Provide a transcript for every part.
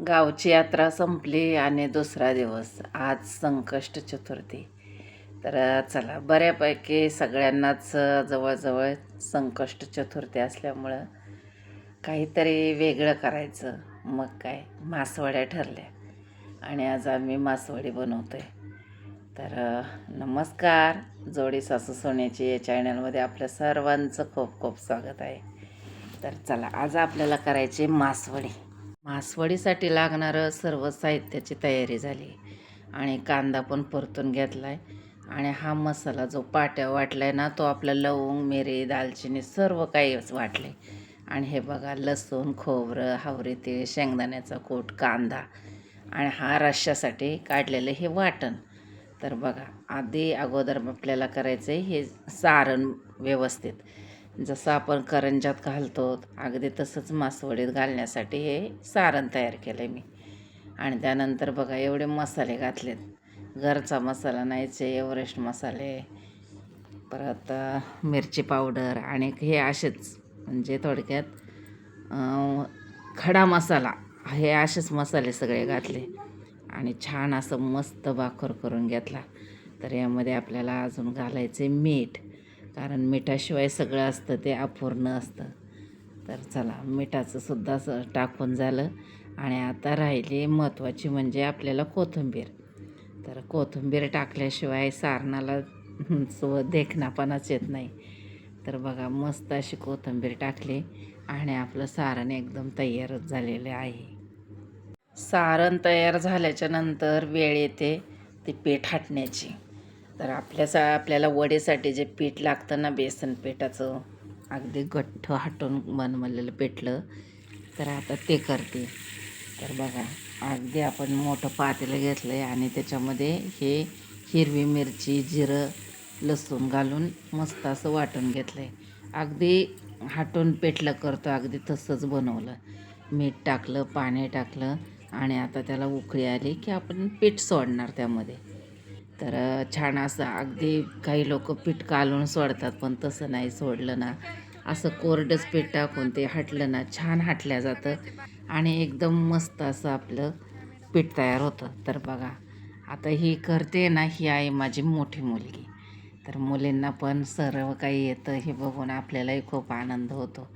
गावची यात्रा संपली आणि दुसरा दिवस आज संकष्ट चतुर्थी. तर चला बऱ्यापैकी सगळ्यांनाच जवळजवळ संकष्ट चतुर्थी असल्यामुळं काहीतरी वेगळं करायचं. मग काय? मासवड्या ठरल्या आणि आज आम्ही मासवडी बनवतो आहे तर नमस्कार. जोडी सासू सोन्याची या चॅनलमध्ये आपल्या सर्वांचं खूप खूप स्वागत आहे. तर चला आज आपल्याला करायची मासवडी. मासवडीसाठी लागणारं सर्व साहित्याची तयारी झाली. आणि कांदा पण परतून घेतला आहे आणि हा मसाला जो पाट्या वाटला आहे ना तो आपला लवंग मिरी दालचिनी सर्व काही वाटले. आणि हे बघा लसूण खोबरं हावरी तीळ शेंगदाण्याचा कूट कांदा. आणि हा रश्श्यासाठी काढलेलं हे वाटण. तर बघा आधी अगोदर आपल्याला करायचं आहे हे सारण व्यवस्थित. जसं आपण करंजात घालतो अगदी तसंच मासवडीत घालण्यासाठी हे सारण तयार केलं आहे मी. आणि त्यानंतर बघा एवढे मसाले घातलेत. घरचा मसाला नाहीचे एव्हरेस्ट मसाले. परत मिरची पावडर आणि हे असेच म्हणजे थोडक्यात खडा मसाला. हे असेच मसाले सगळे घातले. आणि छान असं मस्त भाकर करून घेतला. तर यामध्ये आपल्याला अजून घालायचे मीठ. कारण मिठाशिवाय सगळं असतं ते अपूर्ण असतं. तर चला मिठाचं सुद्धा असं टाकून झालं. आणि आता राहिली महत्त्वाची म्हणजे आपल्याला कोथिंबीर. तर कोथिंबीर टाकल्याशिवाय सारणाला सो देखणापणाच येत नाही. तर बघा मस्त अशी कोथिंबीर टाकली आणि आपलं सारण एकदम तयारच झालेलं आहे. सारण तयार झाल्याच्यानंतर वेळ येते ती पीठ हाटण्याची. तर आपल्यासा आपल्याला वडीसाठी जे पीठ लागतं ना बेसन पिठाचं अगदी गठ्ठ हाटून बनवलेलं पेटलं तर आता ते करते. तर बघा अगदी आपण मोठं पातेलं घेतलं आहे आणि त्याच्यामध्ये हे हिरवी मिरची जिरं लसूण घालून मस्त असं वाटून घेतलं आहे अगदी हाटून पेटलं करतो अगदी तसंच बनवलं. मीठ टाकलं पाणी टाकलं आणि आता त्याला उकळी आली की आपण पीठ सोडणार त्यामध्ये. तर छान असं अगदी काही लोक पीठ कालून सोडतात पण तसं नाही सोडलं ना. असं कोरडंच पीठ टाकून ते हाटलं ना छान हाटल्या जातं आणि एकदम मस्त असं आपलं पीठ तयार होतं. तर बघा आता ही करते ना ही आहे माझी मोठी मुलगी. तर मुलींना पण सर्व काही येतं हे बघून आपल्यालाही खूप आनंद होतो.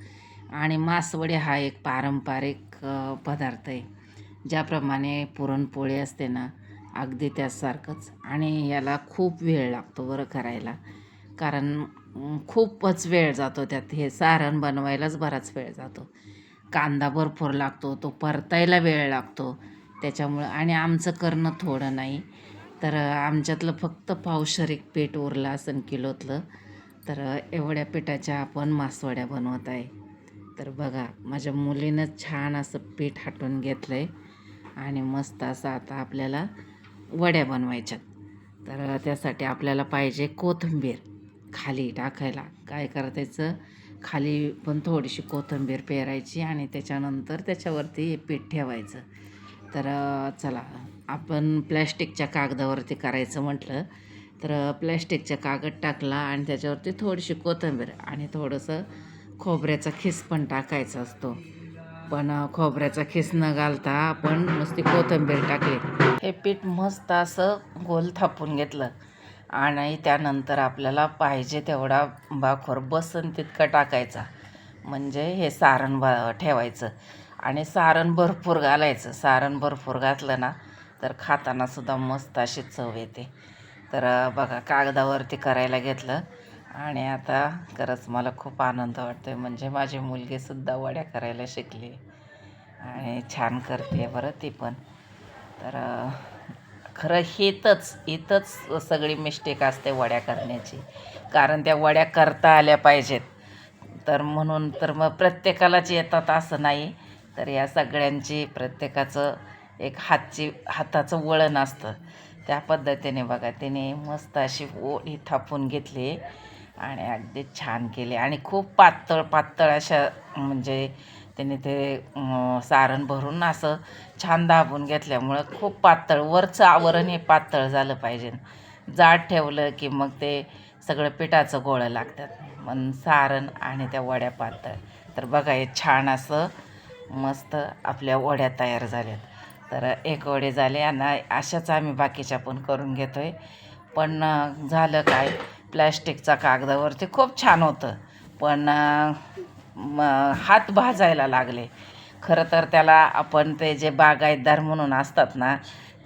आणि मासवडी हा एक पारंपरिक पदार्थ आहे. ज्याप्रमाणे पुरणपोळी असते ना अगदी त्यासारखंच आणि याला खूप वेळ लागतो बरं करायला. कारण खूपच वेळ जातो त्यात. हे सारण बनवायलाच बराच वेळ जातो. कांदा भरपूर लागतो तो परतायला वेळ लागतो. त्याच्यामुळं आणि आमचं करणं थोडं नाही. तर आमच्यातलं फक्त पावशरिक पीठ उरलं असेल किलोतलं तर एवढ्या पिठाच्या आपण मासवड्या बनवत आहे. तर बघा माझ्या मुलीनं छान असं पीठ हाटून घेतलं आहे आणि मस्त असं आता आपल्याला वड्या बनवायच्यात. तर त्यासाठी आपल्याला पाहिजे कोथिंबीर खाली टाकायला. काय करायचं? खाली पण थोडीशी कोथिंबीर पेरायची आणि त्याच्यानंतर त्याच्यावरती हे पीठ ठेवायचं. तर चला आपण प्लॅस्टिकच्या कागदावरती करायचं म्हटलं तर प्लॅस्टिकचा कागद टाकला आणि त्याच्यावरती थोडीशी कोथिंबीर आणि थोडंसं खोबऱ्याचा खिस पण टाकायचा असतो. पण खोबऱ्याचा खिस न घालता आपण नुसती कोथिंबीर टाकली. हे पीठ मस्त असं गोल थापून घेतलं. आणि त्यानंतर आपल्याला पाहिजे तेवढा बाखोर बसन तितका टाकायचा. म्हणजे हे सारण बा ठेवायचं. आणि सारण भरपूर घालायचं. सारण भरपूर घातलं ना तर खातानासुद्धा मस्त अशी चव येते. तर बघा कागदावरती करायला घेतलं. आणि आता खरंच मला खूप आनंद वाटतो आहे म्हणजे माझी मुलगीसुद्धा वड्या करायला शिकली आणि छान करते बरं ती पण. तर खरं हेतच इथंच सगळी मिस्टेक असते वड्या करण्याची. कारण त्या वड्या करता आल्या पाहिजेत. तर म्हणून तर मग प्रत्येकालाच येतात असं नाही. तर या सगळ्यांची प्रत्येकाचं एक हातची हाताचं वळण असतं. त्या पद्धतीने बघा तिने मस्त अशी ओळी थापून घेतली. आणि अगदी छान केले. आणि खूप पातळ पातळ अशा म्हणजे त्याने ते सारण भरून असं छान दाबून घेतल्यामुळं खूप पातळ वरचं आवरण हे पातळ झालं पाहिजे. जाड ठेवलं की मग ते सगळं पिठाचं गोळं लागतात. मग सारण आणि त्या वड्या पातळ. तर बघा हे छान असं मस्त आपल्या वड्या तयार झाल्यात. तर एक वडे झाले आणि अशाच आम्ही बाकीच्या पण करून घेतो आहे पण झालं काय? प्लॅस्टिकचा कागदावरती खूप छान होतं. पण म हात भाजायला लागले. खरं तर त्याला आपण ते जे बागायतदार म्हणून असतात ना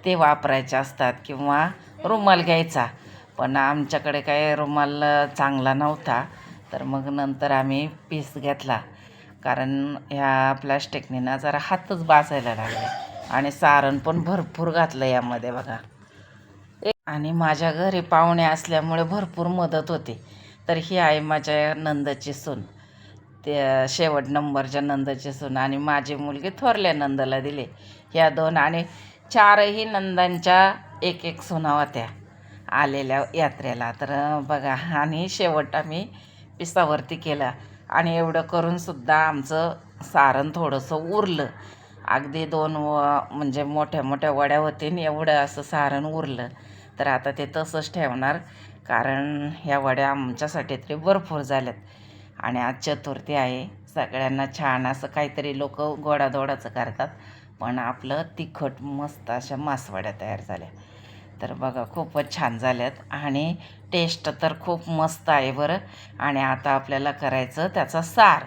ते वापरायचे असतात किंवा रुमाल घ्यायचा. पण आमच्याकडे काय रुमाल चांगला नव्हता. तर मग नंतर आम्ही पीस घेतला. कारण ह्या प्लॅस्टिकने ना जरा हातच बासायला लागले. आणि सारण पण भरपूर घातलं यामध्ये बघा. आणि माझ्या घरी पाहुणे असल्यामुळे भरपूर मदत होते. तर ही आहे माझ्या नंदची सून. त्या शेवट नंबरच्या नंदची सून आणि माझी मुलगी थोरल्या नंदला दिले. ह्या दोन आणि चारही नंदांच्या एक एक सुना होत्या आलेल्या यात्रेला. तर बघा आणि शेवट आम्ही पिसावरती केला. आणि एवढं करूनसुद्धा आमचं सारण थोडंसं उरलं. अगदी दोन व म्हणजे मोठ्या मोठ्या वड्या होतीन आणि एवढं असं सारण उरलं. तर आता ते तसंच ठेवणार. कारण ह्या वड्या आमच्यासाठी तरी भरपूर झाल्यात. आणि आज चतुर्थी आहे. सगळ्यांना छान असं काहीतरी लोक गोडाधोडाचं करतात. पण आपलं तिखट मस्त अशा मासवड्या तयार झाल्या. तर बघा खूपच छान झाल्यात. आणि टेस्ट तर खूप मस्त आहे बरं. आणि आता आपल्याला करायचं त्याचा सार.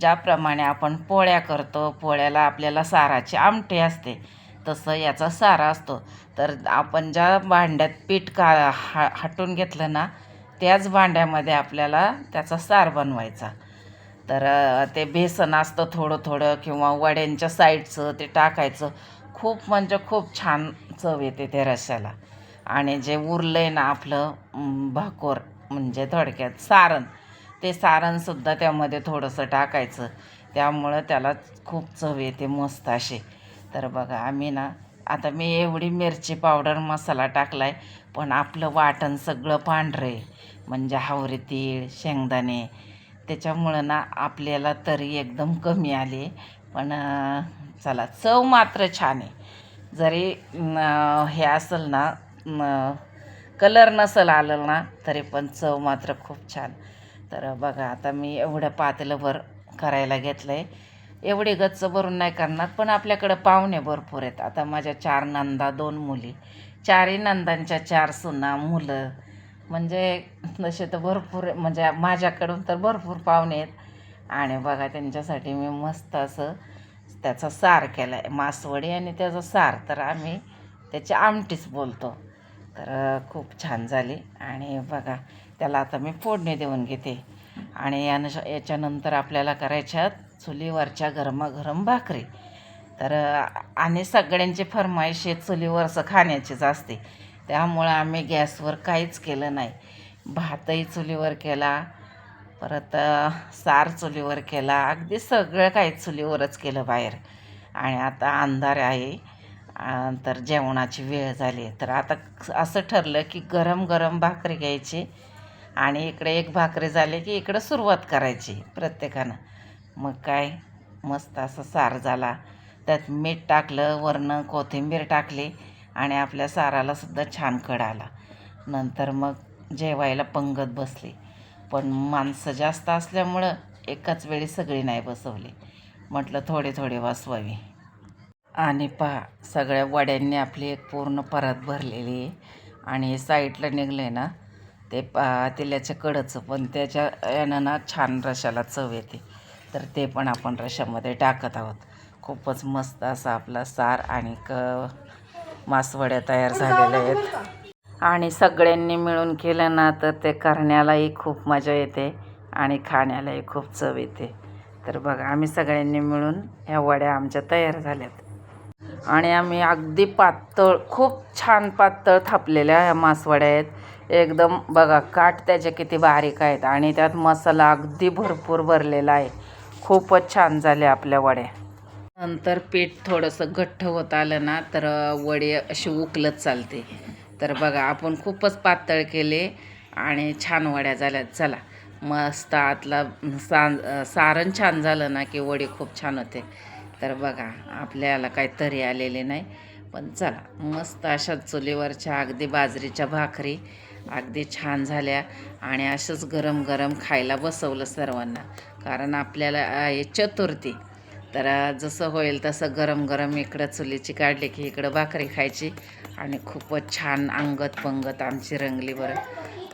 ज्याप्रमाणे आपण पोळ्या करतो पोळ्याला आपल्याला साराची आमटी असते. तसं याचा सारा असतो. तर आपण ज्या भांड्यात पीठ का हा हटून घेतलं ना त्याच भांड्यामध्ये आपल्याला त्याचा सार बनवायचा. तर ते बेसन असतं थोडं थोडं किंवा वड्यांच्या साईडचं ते टाकायचं. खूप म्हणजे खूप छान चव येते त्या रश्याला आणि जे उरलं आहे ना आपलं भाकोर म्हणजे थोडक्यात सारण ते सारणसुद्धा त्यामध्ये थोडंसं टाकायचं. त्यामुळं त्याला खूप चव येते मस्त अशी. तर बघा आम्ही ना आता मी एवढी मिरची पावडर मसाला टाकला आहे पण आपलं वाटण सगळं पांढरं आहे म्हणजे हावरे तीळ शेंगदाणे त्याच्यामुळं ना आपल्याला तरी एकदम कमी आले. पण चला चव मात्र छान आहे. जरी हे असेल ना न, कलर नसेल आलं ना तरी पण चव मात्र खूप छान. तर बघा आता मी एवढं पातेलंभर करायला घेतलं आहे एवढी गच्च भरून नाही करणार पण आपल्याकडं पाहुणे भरपूर आहेत. आता माझ्या चार नंदा दोन मुली. चारही नंदांच्या चार सुना मुलं. म्हणजे तसे तर भरपूर म्हणजे माझ्याकडून तर भरपूर पाहुणे आहेत. आणि बघा त्यांच्यासाठी मी मस्त असं त्याचा सार केला आहे मासवडी आणि त्याचा सार. तर आम्ही त्याची आमटीच बोलतो. तर खूप छान झाली. आणि बघा त्याला आता मी फोडणी देऊन घेते. आणि यानं याच्यानंतर आपल्याला करायच्या चुलीवरच्या गरमागरम भाकरी. तर आणि सगळ्यांची फरमाईश हे चुलीवरचं खाण्याचीच असते. त्यामुळं आम्ही गॅसवर काहीच केलं नाही. भातही चुलीवर केला परत सार चुलीवर केला अगदी सगळं काही चुलीवरच केलं बाहेर. आणि आता अंधार आहे तर जेवणाची वेळ झाली. तर आता असं ठरलं की गरम गरम भाकरी घ्यायची. आणि इकडे एक भाकरी झाली की इकडं सुरुवात करायची प्रत्येकानं. मग काय? मस्त असं सार झाला. त्यात मीठ टाकलं वरनं कोथिंबीर टाकली आणि आपल्या साराला सुद्धा छान कड आला. नंतर मग जेवायला पंगत बसली. पण माणसं जास्त असल्यामुळं एकाच वेळी सगळी नाही बसवली. म्हटलं थोडे थोडे बसवावी. आणि पहा सगळ्या वड्यांनी आपली एक पूर्ण परत भरलेली आहे आणि साईडला निघले ना ते पा तेल्याच्या कडचं. पण त्याच्या यानं ना छान रशाला चव येते. तर ते पण आपण रशामध्ये टाकत आहोत. खूपच मस्त असा आपला सार आणि क मासवड्या तयार झालेल्या आहेत. आणि सगळ्यांनी मिळून केलं ना तर ते करण्यालाही खूप मजा येते आणि खाण्यालाही खूप चव येते. तर बघा आम्ही सगळ्यांनी मिळून ह्या वड्या आमच्या तयार झाल्यात. आणि आम्ही अगदी पातळ खूप छान पातळ थापलेल्या ह्या मासवड्या आहेत. एकदम बघा काठ त्याचे किती बारीक आहेत आणि त्यात मसाला अगदी भरपूर भरलेला आहे. खूपच छान झाल्या आपल्या वड्या. नंतर पीठ थोडंसं घट्ट होत आलं ना तर वडे अशी उकलत चालते. तर बघा आपण खूपच पातळ केले आणि छान वड्या झाल्या. चला मस्त आतला सा सारण छान झालं ना की वडी खूप छान होते. तर बघा आपल्याला काही तरी आलेले नाही. पण चला मस्त अशा चुलीवरच्या अगदी बाजरीच्या भाकरी अगदी छान झाल्या आणि असंच गरम गरम खायला बसवलं सर्वांना. कारण आपल्याला आहे चतुर्थी. तर जसं होईल तसं गरम गरम इकडं चुलीची काढली की इकडं भाकरी खायची आणि खूपच छान अंगत पंगत आमची रंगली बरं.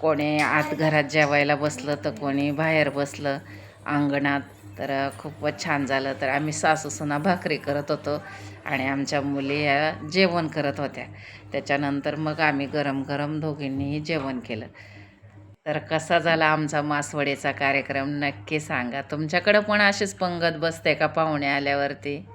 कोणी आत घरात जेवायला बसलं तर कोणी बाहेर बसलं अंगणात. तर खूपच छान झालं. तर आम्ही सासूसुना भाकरी करत होतो. आणि आमच्या मुली या जेवण करत होत्या. त्याच्यानंतर मग आम्ही गरम गरम दोघींनीही जेवण केलं. तर कसा झाला आमचा मासवडीचा कार्यक्रम नक्की सांगा. तुमच्याकडं पण अशीच पंगत बसते का पाहुणे आल्यावरती?